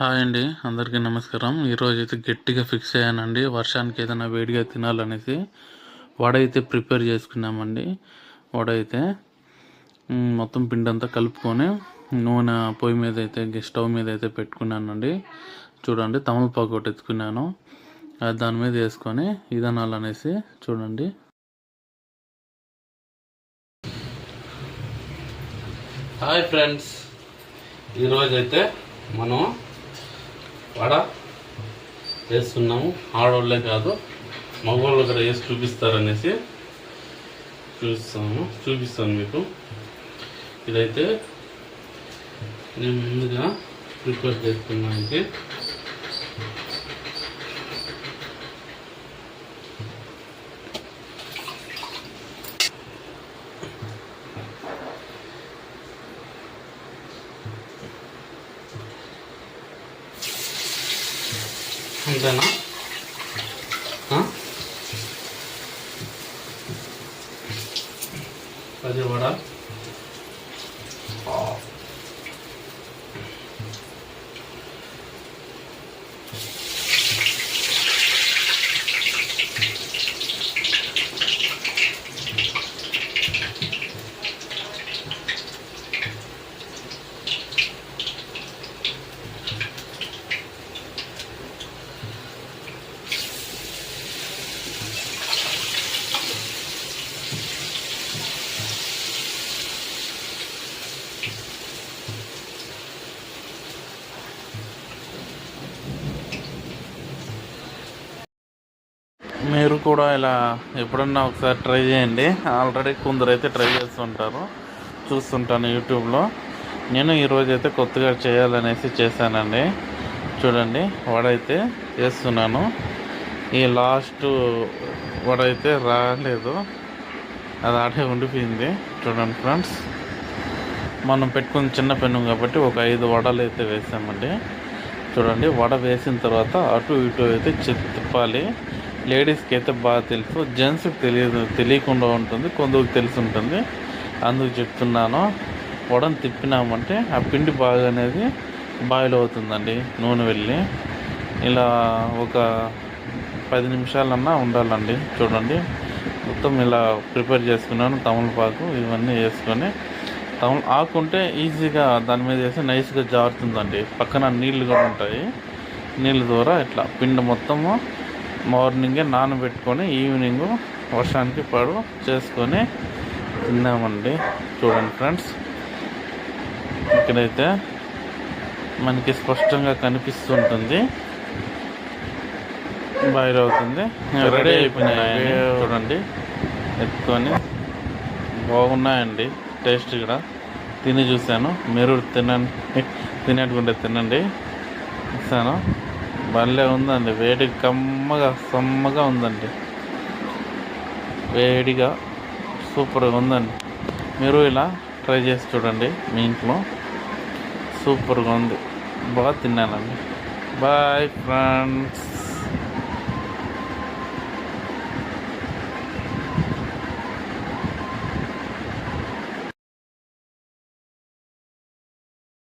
Hi అండి అందరికీ నమస్కారం. ఈరోజు అయితే గట్టిగా ఫిక్స్ అయ్యానండి. వర్షానికి ఏదైనా వేడిగా తినాలనేసి వడ అయితే ప్రిపేర్ చేసుకున్నామండి. వడ అయితే మొత్తం పిండి అంతా కలుపుకొని నూనె పొయ్యి మీద అయితే స్టవ్ మీద అయితే పెట్టుకున్నానండి. చూడండి తమలపాకు ఒకటి ఎత్తుకున్నాను. అది దాని మీద వేసుకొని ఇదనాలనేసి చూడండి. హాయ్ ఫ్రెండ్స్ ఈరోజైతే మనం వడ? వేస్తున్నాము. ఆడవాళ్ళే కాదు మగవాళ్ళు కూడా వేసి చూపిస్తారనేసి చూపిస్తాము చూపిస్తాను మీకు. ఇదైతే నేను ముందుగా ప్రిపేర్ చేసుకున్నానికి అంతేనా ఆ? అది వడ మీరు కూడా ఇలా ఎప్పుడన్నా ఒకసారి ట్రై చేయండి. ఆల్రెడీ కొందరు అయితే ట్రై చేస్తుంటారు. చూస్తుంటాను యూట్యూబ్లో. నేను ఈరోజు అయితే కొత్తగా చేయాలనేసి చేశానండి. చూడండి వడ అయితే వేస్తున్నాను. ఈ లాస్ట్ వడ అయితే రాలేదు. అది ఆడే ఉండిపోయింది. చూడండి ఫ్రెండ్స్. మనం పెట్టుకున్న చిన్న పెన్ను కాబట్టి ఒక ఐదు వడలు అయితే వేసామండి. చూడండి వడ వేసిన తర్వాత అటు ఇటు అయితే తిప్పాలి లేడీస్కి అయితే బాగా తెలుసు. జెంట్స్కి తెలియదు తెలియకుండా ఉంటుంది కొందరికి తెలిసి ఉంటుంది అందుకు చెప్తున్నాను వడను తిప్పినామంటే ఆ పిండి బాగా అనేది బాయిల్ అవుతుందండి నూనె వెళ్ళి. ఇలా ఒక పది నిమిషాలన్నా ఉండాలండి చూడండి. మొత్తం ఇలా ప్రిపేర్ చేసుకున్నాను తమలపాకు ఇవన్నీ వేసుకొని. తమల ఆకుంటే ఈజీగా దాని మీద వేసి నైస్గా జారుతుందండి. పక్కన నీళ్ళు కూడా ఉంటాయి. నీళ్ళ ద్వారా ఇట్లా పిండి మొత్తము మార్నింగే నానబెట్టుకొని ఈవినింగ్ వర్షానికి పడు చేసుకొని తిన్నామండి. చూడండి ఫ్రెండ్స్. ఇక్కడైతే మనకి స్పష్టంగా కనిపిస్తుంటుంది. బాయిల్ అవుతుంది. రెడీ అయిపోయినాయి చూడండి. ఎత్తుకొని. బాగున్నాయండి. టేస్ట్ కూడా. తిని చూశాను. మీరు తినండి. తినేట్టుకుంటే తినండి. ఇస్తాను భలే ఉందండి. వేడి కమ్మగా సమ్మగా ఉందండి. వేడిగా సూపర్గా ఉందండి. మీరు ఇలా ట్రై చేసి చూడండి మీ ఇంట్లో. సూపర్గా ఉంది. బాగా తిన్నానండి. Boy friends.